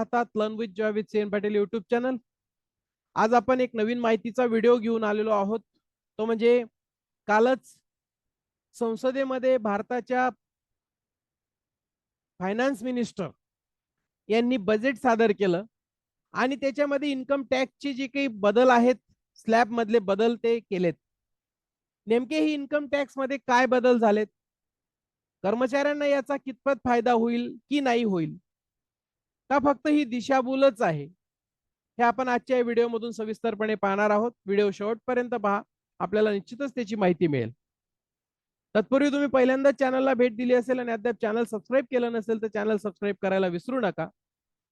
पाहतात learn with joy with Sen Patil YouTube channel आज आपण एक नवीन माहितीचा व्हिडिओ घेऊन आलेलो आहोत. तो म्हणजे कालच संसदेमध्ये भारताच्या फायनान्स मिनिस्टर यांनी बजेट सादर केलं. आणि त्याच्यामध्ये इन्कम टॅक्सचे जे काही बदल आहेत स्लॅब मधले बदल ते केलेत. नेमके ही इन्कम टॅक्समध्ये काय बदल झालेत? कर्मचाऱ्यांना याचा कितपत फायदा होईल की नाही होईल? का फक्त ही दिशाभूलच आहे. हे आपण आजच्या या व्हिडिओमधून सविस्तरपणे पाहणार आहोत. व्हिडिओ शेवटपर्यंत पहा. आपल्याला निश्चितच त्याची माहिती मिळेल. तत्पूर्वी तुम्ही पहिल्यांदा चॅनलला भेट दिली असेल आणि अद्याप चॅनल सबस्क्राईब केलं नसेल तर चॅनल सबस्क्राईब करायला विसरू नका.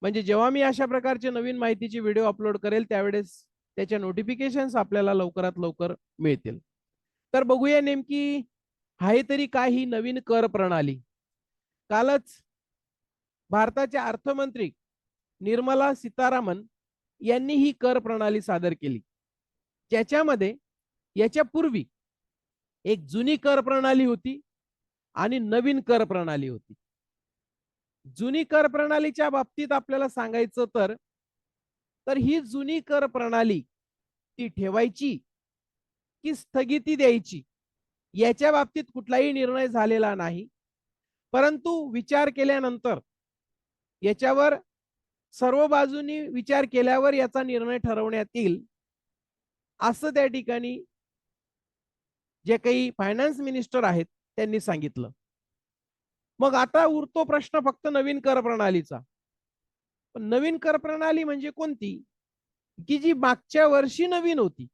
म्हणजे जेव्हा मी अशा प्रकारचे नवीन माहितीची व्हिडिओ अपलोड करेल त्यावेळेस त्याच्या नोटिफिकेशन्स आपल्याला लवकरात लवकर मिळतील. तर बघूया नेमकी आहे तरी काय ही नवीन कर प्रणाली. कालच भारताच्या अर्थमंत्री निर्मला सीतारामन यांनी ही कर प्रणाली सादर केली. ज्याच्यामध्ये याच्या पूर्वी एक जुनी कर प्रणाली होती आणि नवीन कर प्रणाली होती. जुनी कर प्रणालीच्या बाबतीत आपल्याला सांगायचं तर तर ही जुनी कर प्रणाली ती ठेवायची की स्थगिती द्यायची याच्या बाबतीत कुठलाही निर्णय झालेला नाही. परंतु विचार केल्यानंतर याच्यावर सर्व बाजूनी विचार केल्यावर याचा निर्णय ठरवण्यात येईल. असं त्या ठिकाणी जे काही फायनान्स मिनिस्टर आहेत त्यांनी सांगितलं. मग आता उरतो प्रश्न फक्त नवीन कर प्रणालीचा. पण नवीन कर प्रणाली म्हणजे कोणती? की जी मागच्या वर्षी नवीन होती.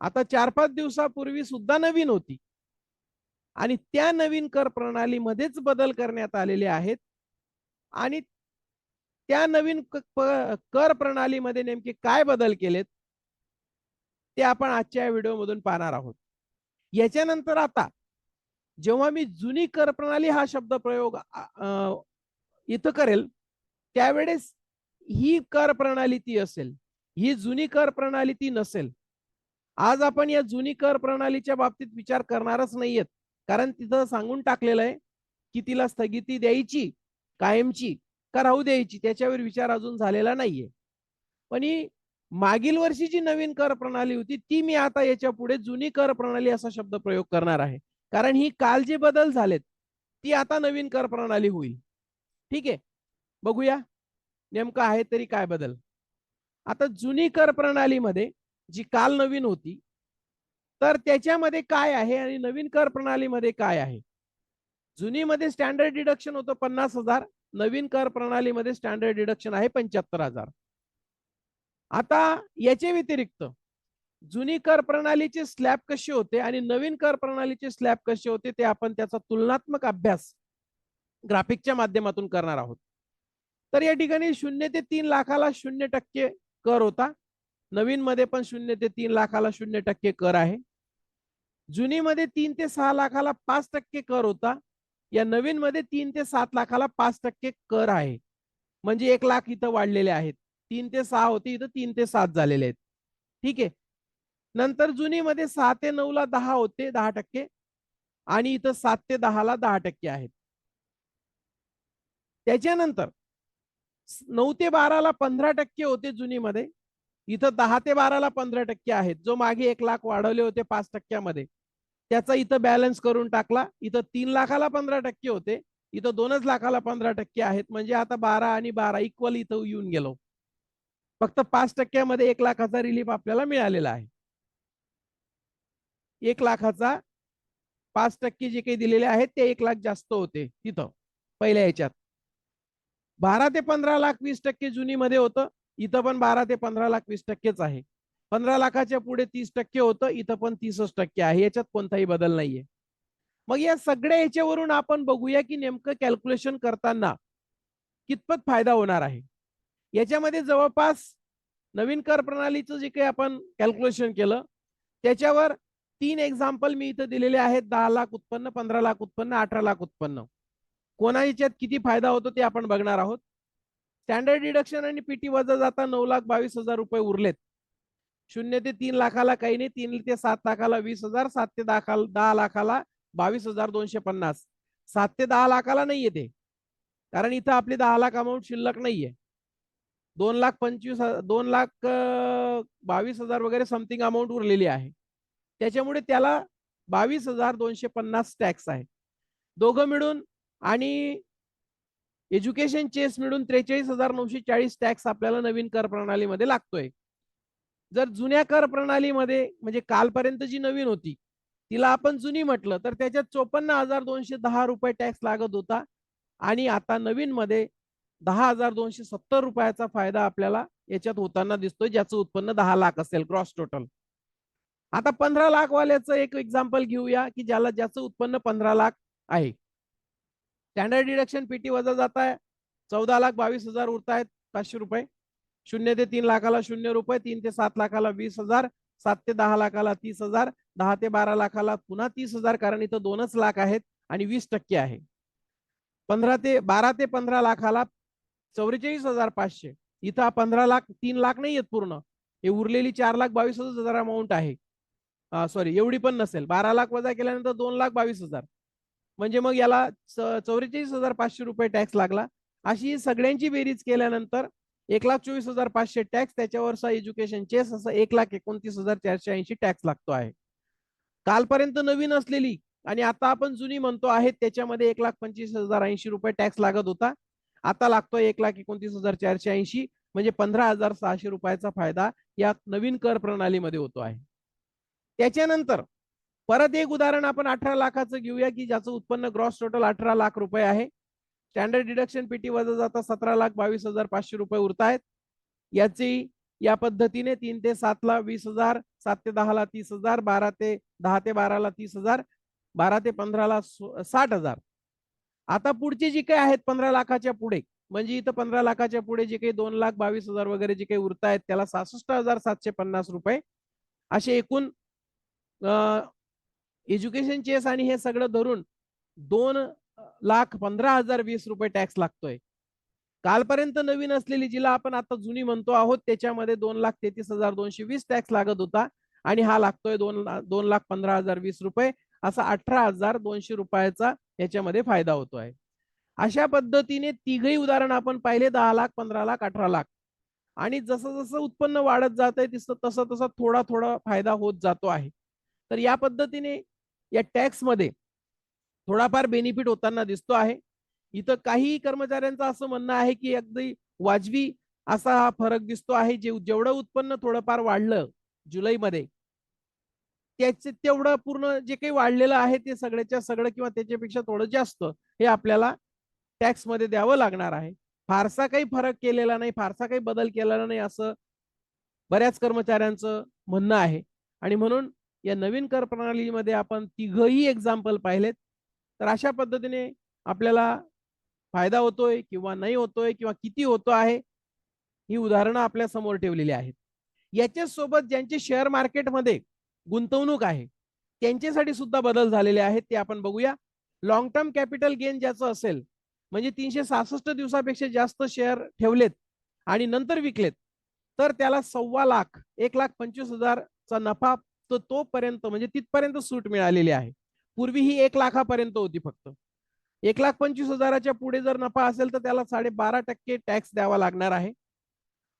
आता चार पाच दिवसापूर्वी सुद्धा नवीन होती. आणि त्या नवीन कर प्रणालीमध्येच बदल करण्यात आलेले आहेत. आणि त्या नवीन कर प्रणालीमध्ये नेमके काय बदल केलेत? ते आपण आजच्या व्हिडिओमधून पाहणार आहोत. याच्यानंतर आता जेव्हा मी जुनी कर प्रणाली हा शब्द प्रयोग इथं करेल त्यावेळेस ही कर प्रणाली ती असेल. ही जुनी कर प्रणाली ती नसेल. आज आपण या जुनी कर प्रणालीच्या बाबतीत विचार करणारच नाहीयेत. कारण तिथं सांगून टाकलेलं आहे की तिला स्थगिती द्यायची. कायमची का राहू द्यायची त्याच्यावर विचार अजून झालेला नाहीये. पण ही मागील वर्षी जी नवीन कर प्रणाली होती ती मी आता याच्यापुढे जुनी कर प्रणाली असा शब्द प्रयोग करणार आहे. कारण ही काल जे बदल झालेत ती आता नवीन कर प्रणाली होईल. ठीक आहे? बघूया. नेमकं आहे तरी काय बदल? आता जुनी कर प्रणालीमध्ये जी काल नवीन होती तर त्याच्यामध्ये काय आहे आणि नवीन कर प्रणालीमध्ये काय आहे? जुनीमध्ये स्टँडर्ड डिडक्शन होतं पन्नास हजार नवीन कर प्रणालीमध्ये स्टँडर्ड डिडक्शन आहे पंच्याहत्तर हजार. आता याच्या व्यतिरिक्त जुनी कर प्रणालीचे स्लॅब कसे होते आणि नवीन कर प्रणालीचे स्लॅब कसे होते ते आपण त्याचा तुलनात्मक अभ्यास ग्राफिकच्या माध्यमातून करणार आहोत. तर या ठिकाणी शून्य ते तीन लाखाला शून्य टक्के कर होता. नवीन मध्ये पण शून्य ते तीन लाखाला शून्य टक्के कर आहे. जुनीमध्ये तीन ते सहा लाखाला पाच टक्के कर होता. या नवीन मध्ये तीन ते सात लाखाला पाच टक्के कर आहे. म्हणजे एक लाख इथं वाढलेले आहेत. तीन ते सहा होते इथं तीन ते सात झालेले आहेत. ठीक आहे. नंतर जुनीमध्ये सहा ते नऊ ला दहा होते दहा टक्के. आणि इथं सात ते दहा ला दहा टक्के आहेत. त्याच्यानंतर नऊ ते बाराला पंधरा टक्के होते जुनीमध्ये. इथं दहा ते बाराला पंधरा टक्के आहेत. जो मागे एक लाख वाढवले होते पाच टक्क्यामध्ये. त्याचा इथं बॅलन्स करून टाकला. इथं तीन लाखाला पंधरा टक्के होते. इथं दोनच लाखाला पंधरा टक्के आहेत. म्हणजे आता बारा आणि बारा इक्वल इथं येऊन गेलो. फक्त पाच टक्क्यामध्ये एक लाखाचा रिलीफ आपल्याला मिळालेला आहे. एक लाखाचा पाच टक्के जे काही दिलेले आहेत ते एक लाख जास्त होते तिथं पहिल्या याच्यात बारा ते पंधरा लाख वीस टक्के जुनीमध्ये होतं. इथं पण बारा ते पंधरा लाख वीस टक्केच आहे. पंधरा लाखाच्या पुढे तीस टक्के होतं इथं पण तीसच टक्के आहे. याच्यात कोणताही बदल नाहीये. मग या सगळ्या याच्यावरून आपण बघूया की नेमकं कॅल्क्युलेशन करताना कितपत फायदा होणार आहे. याच्यामध्ये जवळपास नवीन कर प्रणालीचं जे काही आपण कॅल्क्युलेशन केलं त्याच्यावर तीन एक्झाम्पल मी इथं दिलेले आहेत. दहा लाख उत्पन्न पंधरा लाख उत्पन्न अठरा लाख उत्पन्न. कोणा याच्यात किती फायदा होतो ते आपण बघणार आहोत. स्टँडर्ड डिडक्शन आणि पीटी वजा जाता नऊ लाख बावीस हजार रुपये उरलेत. शून्य ते तीन लाखाला काही नाही तीन ते सात लाखाला वीस हजार सात ते दहा दहा लाखाला बावीस हजार दोनशे पन्नास. सात ते दहा लाखाला नाही येते. कारण इथं आपली दहा लाख अमाऊंट शिल्लक नाहीये. दोन लाख पंचवीस दोन लाख बावीस हजार वगैरे समथिंग अमाऊंट उरलेली आहे. त्याच्यामुळे त्याला बावीस हजार दोनशे पन्नास टॅक्स आहे. दोघं मिळून आणि एज्युकेशन चेस मिळून त्रेचाळीस हजार नऊशे चाळीस टॅक्स आपल्याला नवीन कर प्रणालीमध्ये लागतोय. जर जुन्या कर प्रणालीमध्ये म्हणजे कालपर्यंत जी नवीन होती तिला आपण जुनी म्हटलं तर त्याच्यात चोपन्न हजार दोनशे दहा रुपये टॅक्स लागत होता. आणि आता नवीन मध्ये दहा हजार दोनशे सत्तर रुपयाचा फायदा आपल्याला याच्यात होताना दिसतोय ज्याचं उत्पन्न दहा लाख असेल क्रॉस टोटल आता पंधरा लाख वाल्याचं एक एक्झाम्पल घेऊया की ज्याला ज्याचं उत्पन्न पंधरा लाख आहे. स्टँडर्ड डिडक्शन पीटी वजा जात आहे चौदा लाख बावीस हजार उरत आहेत पाचशे रुपये. शून्य ते तीन लाखाला शून्य रुपये तीन ते सात लाखाला वीस हजार सात ते दहा लाखाला तीस हजार दहा ते बारा लाखाला पुन्हा तीस हजार कारण इथं दोनच लाख आहेत आणि वीस टक्के आहे. पंधरा ते बारा ते पंधरा लाखाला चौवेचाळीस हजार पाचशे. इथं पंधरा लाख तीन लाख नाही आहेत पूर्ण. हे उरलेली चार लाख बावीस हजार अमाऊंट आहे. सॉरी एवढी पण नसेल. बारा लाख वजा केल्यानंतर दोन लाख बावीस हजार. म्हणजे मग याला चौवेचाळीस हजार पाचशे रुपये टॅक्स लागला. अशी सगळ्यांची बेरीज केल्यानंतर एक लाख चोवीस हजार पाचशे टॅक्स त्याच्यावरचा एज्युकेशन चेस असं एक लाख एकोणतीस हजार चारशे ऐंशी टॅक्स लागतो आहे. कालपर्यंत नवीन असलेली आणि आता आपण जुनी म्हणतो आहे त्याच्यामध्ये एक लाख पंचवीस हजार ऐंशी रुपये टॅक्स लागत होता. आता लागतोय एक लाख एकोणतीस हजार चारशे ऐंशी म्हणजे पंधरा हजार सहाशे रुपयाचा फायदा या नवीन कर प्रणालीमध्ये होतो आहे. त्याच्यानंतर परत एक उदाहरण आपण अठरा लाखाचं घेऊया की ज्याचं उत्पन्न ग्रॉस टोटल अठरा लाख रुपये आहे. स्टँडर्ड डिडक्शन पीटी वजा जाता सतरा लाख बावीस हजार पाचशे रुपये उरत आहेत याची या पद्धतीने तीन ते सात ला वीस हजार सात ते दहाला तीस हजार बारा ते दहा ते बाराला तीस हजार बारा ते पंधराला साठ हजार. आता पुढचे जे काही आहेत पंधरा लाखाच्या पुढे म्हणजे इथं पंधरा लाखाच्या पुढे जे काही दोन लाख बावीस हजार वगैरे जे काही उरत आहेत त्याला सहासष्ट हजार सातशे पन्नास रुपये. असे एकूण एज्युकेशन चेस आणि हे सगळं धरून दोन लाख पंधरा हजार वीस रुपये टॅक्स लागतोय. कालपर्यंत नवीन असलेली जिला आपण आता जुनी म्हणतो आहोत त्याच्यामध्ये दोन लाख तेहतीस हजार दोनशे वीस टॅक्स लागत होता आणि हा लागतोय दोन दोन लाख पंधरा हजार वीस रुपये. असा अठरा हजार दोनशे रुपयाचा याच्यामध्ये फायदा होतो आहे अशा पद्धतीने तिघही उदाहरण आपण पाहिले दहा लाख पंधरा लाख अठरा लाख. आणि जसं जसं उत्पन्न वाढत जात आहे तिसं तसं तसा थोडा थोडा फायदा होत जातो आहे. तर या पद्धतीने या टॅक्समध्ये थोडाफार बेनिफिट होताना दिसतो आहे. इथं काही कर्मचाऱ्यांचं असं म्हणणं आहे की अगदी वाजवी असा हा फरक दिसतो आहे. जे जेवढं उत्पन्न थोडंफार वाढलं जुलैमध्ये त्याचे तेवढं पूर्ण जे काही वाढलेलं आहे ते सगळ्याच्या सगळं किंवा त्याच्यापेक्षा थोडं जास्त हे आपल्याला टॅक्समध्ये द्यावं लागणार आहे. फारसा काही फरक केलेला नाही फारसा काही बदल केलेला नाही असं बऱ्याच कर्मचाऱ्यांचं म्हणणं आहे. आणि म्हणून या नवीन कर प्रणालीमध्ये आपण तिघही एक्झाम्पल पाहिलेत. तर अशा पद्धतीने आपल्याला फायदा होतोय किंवा नाही होतोय किंवा किती होतो आहे ही उदाहरणं आपल्यासमोर ठेवलेली आहेत. याच्याच सोबत ज्यांचे शेअर मार्केटमध्ये गुंतवणूक आहे त्यांच्यासाठी सुद्धा बदल झालेले आहेत ते आपण बघूया. लॉंग टर्म कॅपिटल गेन ज्याचं असेल म्हणजे तीनशे सहासष्ट दिवसापेक्षा जास्त शेअर ठेवलेत आणि नंतर विकलेत तर त्याला सव्वा लाख एक लाख पंचवीस हजारचा नफा तो तोपर्यंत म्हणजे तिथपर्यंत सूट मिळालेली आहे. पूर्वी ही एक लाखापर्यंत होती फक्त. एक लाख पंचवीस हजाराच्या पुढे जर नफा असेल तर त्याला साडेबारा टक्के टॅक्स द्यावा लागणार आहे.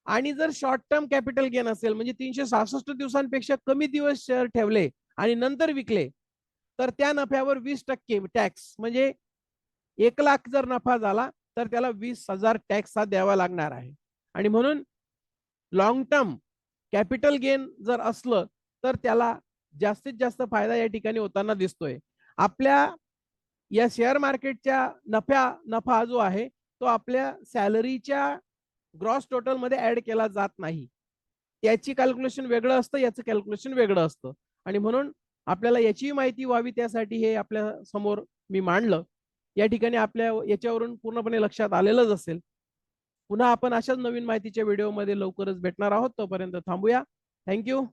आणि जर शॉर्ट टर्म कॅपिटल गेन असेल म्हणजे तीनशे सहासष्ट दिवसांपेक्षा कमी दिवस शेअर ठेवले आणि नंतर विकले तर त्या नफ्यावर वीस टक्के टॅक्स म्हणजे एक लाख जर नफा झाला तर त्याला वीस हजार टॅक्स हा द्यावा लागणार आहे. आणि म्हणून लॉंग टर्म कॅपिटल गेन जर असलं तर त्याला जास्तीत जास्त फायदा या ठिकाणी होताना दिसतोय. आपल्या या शेअर मार्केटच्या नफ्या नफा जो आहे तो आपल्या सॅलरीच्या ग्रॉस टोटलमध्ये ऍड केला जात नाही. त्याची कॅल्क्युलेशन वेगळं असतं याचं कॅल्क्युलेशन वेगळं असतं. आणि म्हणून आपल्याला याची माहिती व्हावी त्यासाठी हे आपल्यासमोर मी मांडलं. या ठिकाणी आपल्या याच्यावरून पूर्णपणे लक्षात आलेलंच असेल. पुन्हा आपण अशाच नवीन माहितीच्या व्हिडिओमध्ये लवकरच भेटणार आहोत. तोपर्यंत थांबूया. थँक्यू.